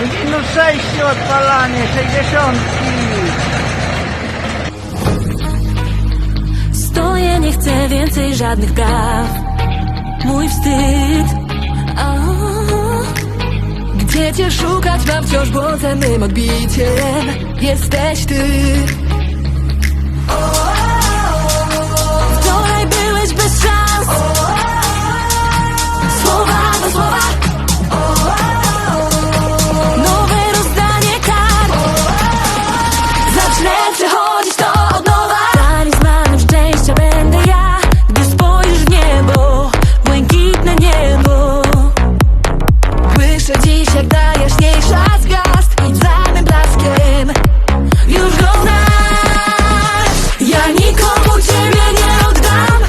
Minus 6 odpalanie, 60. Stoję, nie chcę więcej żadnych praw. Mój wstyd. A, Gdzie cię szukać? Mam wciąż błądzonym odbiciem. Jesteś ty najjaśniejsza z gwiazd I za mym blaskiem. Już go znasz. Ja nikomu ciebie nie oddam.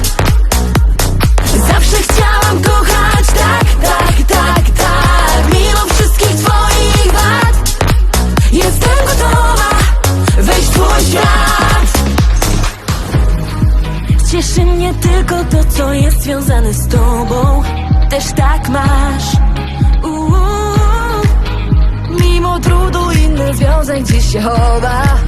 Zawsze chciałam kochać Tak, tak, tak, tak. Mimo wszystkich twoich wad. Jestem gotowa wejść w twój świat. Cieszy mnie tylko to, co jest związane z tobą. Też tak masz 在一起邂逅吧？